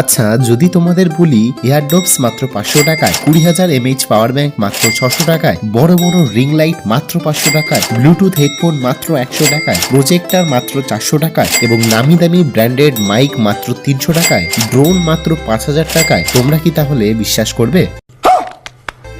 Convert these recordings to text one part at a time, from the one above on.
আচ্ছা যদি তোমাদের বলি এয়ারডপস মাত্র পাঁচশো টাকায়, কুড়ি হাজার এমএইচ পাওয়ার ব্যাংক মাত্র ছশো টাকায়, বড় বড় রিং লাইট মাত্র পাঁচশো টাকায় ব্লুটুথ হেডফোন মাত্র একশো টাকায় প্রজেক্টার মাত্র চারশো টাকায় এবং নামি দামি ব্র্যান্ডেড মাইক মাত্র তিনশো টাকায় ড্রোন মাত্র পাঁচ হাজার টাকায়, তোমরা কি তাহলে বিশ্বাস করবে?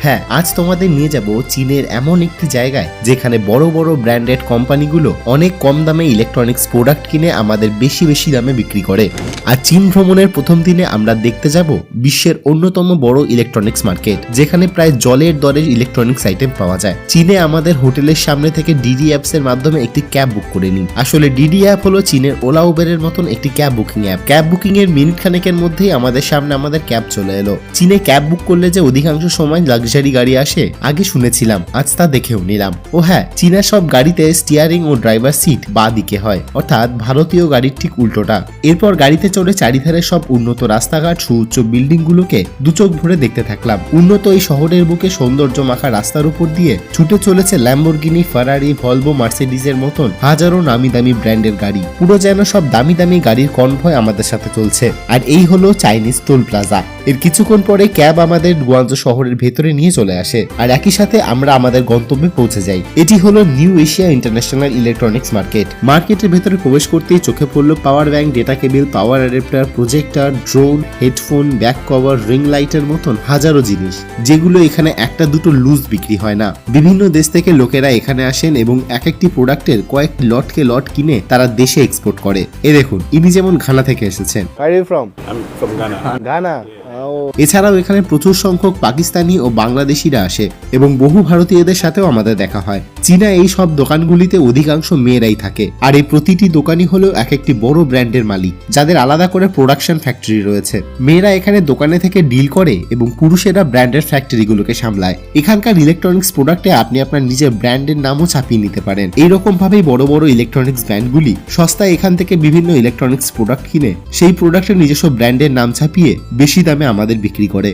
হ্যাঁ আজ তোমাদের নিয়ে যাব চীনের এমন একটি জায়গায় যেখানে বড় বড় ব্র্যান্ডেড কোম্পানিগুলো অনেক কম দামে ইলেকট্রনিক্স প্রোডাক্ট কিনে আমাদের বেশি বেশি দামে বিক্রি করে। আর চীন ভ্রমণের প্রথম দিনে আমরা দেখতে যাব বিশ্বের অন্যতম বড় ইলেকট্রনিক্স মার্কেট যেখানে প্রায় জলের দরে ইলেকট্রনিক্স আইটেম পাওয়া যায়। চীনে আমাদের হোটেলের সামনে থেকে ডিডি অ্যাপস এর মাধ্যমে একটি ক্যাব বুক করে নিই আসলে ডিডি অ্যাপ হলো চীনের ওলা উবেরের মতন একটি cab booking app cab booking এর মিনিট খানেকের মধ্যেই আমাদের সামনে আমাদের ক্যাব চলে এলো। চীনে ক্যাব বুক করলে যে অধিকাংশ সময় লাক্সারি গাড়ি আসে, আগে শুনেছিলাম, আজ তা দেখেও নিলাম। ও হ্যাঁ চীনা সব গাড়িতে স্টিয়ারিং ও ড্রাইভার সিট বা দিকে হয়, অর্থাৎ ভারতীয় গাড়ির ঠিক উল্টোটা। এরপর গাড়িতে চড়ে চারিধারে সব উন্নত রাস্তাঘাট, সুউচ্চ বিল্ডিং গুলোকে দুচোখ ভরে দেখতে থাকলাম। উন্নত এই শহরের বুকে সৌন্দর্য মাখা রাস্তার উপর দিয়ে ছুটে চলেছে ল্যাম্বরগিনি ফারারি ভলভো মার্সিডিজের মতন হাজারো নামি দামি ব্র্যান্ডের গাড়ি। পুরো যেন সব দামি দামি গাড়ির কনভয় আমাদের সাথে চলছে। আর এই হলো চাইনিজ টোল প্লাজা। এর কিছুক্ষণ পরে ক্যাব আমাদের গুয়াঞ্জো শহরের ভেতরে নিয়ে চলে আসে। আর একই সাথে আমরা আমাদের গন্তব্যে পৌঁছে যাই। এটি হলো new Asia international electronics market. মার্কেটের ভেতরে প্রবেশ করতেই চোখে পড়ল power bank data cable power adapter projector drone headphone back cover ring লাইটের মতন হাজারো জিনিস যেগুলো এখানে একটা দুটো লুজ বিক্রি হয় না। বিভিন্ন দেশ থেকে লোকেরা এখানে আসেন এবং এক একটি প্রোডাক্টের কয়েকটি লটকে লট কিনে তারা দেশে এক্সপোর্ট করে। এ দেখুন ইনি যেমন ঘানা থেকে এসেছেন। Where are you from? এছাড়াও এখানে প্রচুর সংখ্যক পাকিস্তানি ও বাংলাদেশিরা আসে এবং বহু ভারতীয়দের সাথেও আমাদের দেখা হয়। চীনা এই সব দোকানগুলিতে অধিকাংশ মেয়েরাই থাকে। আর এই প্রতিটি দোকানই হলো এক একটি বড় ব্র্যান্ডের মালিক, যাদের আলাদা করে প্রোডাকশন ফ্যাক্টরি রয়েছে। মেয়েরা এখানে দোকানে থেকে ডিল করে এবং পুরুষেরা ব্র্যান্ডের ফ্যাক্টরিগুলোকে সামলায়। এখানকার ইলেকট্রনিক্স প্রোডাক্টে আপনি আপনার নিজের ব্র্যান্ডের নামও ছাপিয়ে নিতে পারেন। এইরকম ভাবেই বড় বড় ইলেকট্রনিক্স ব্র্যান্ডগুলি সস্তায় এখান থেকে বিভিন্ন ইলেকট্রনিক্স প্রোডাক্ট কিনে সেই প্রোডাক্টের নিজস্ব ব্র্যান্ডের নাম ছাপিয়ে বেশি দামে আমাদের বিক্রি করে।